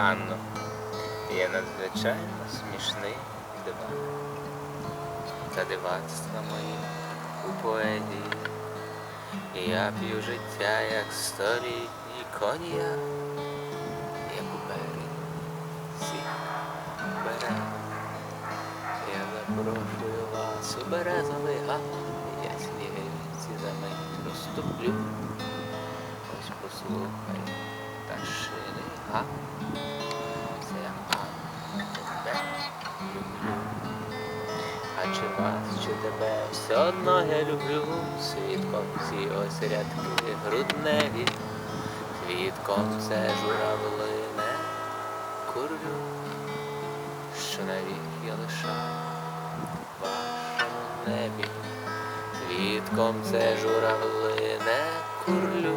Ганно, є надзвичайно смішний дива. Та дивацтва мої у поезії. І я п'ю життя, як столітній коньяк, як у березі сік бере. Я запрошую вас у березовий гай, я снігівці за мить розтоплю. Ось послухай пташиний гам. Це А чи вас, чи тебе? Все одно я люблю, свідком. Ці ось рядки грудневі, свідком це журавлине. Курлю, що навік я лишаю вашому небі, свідком це журавлине. Курлю,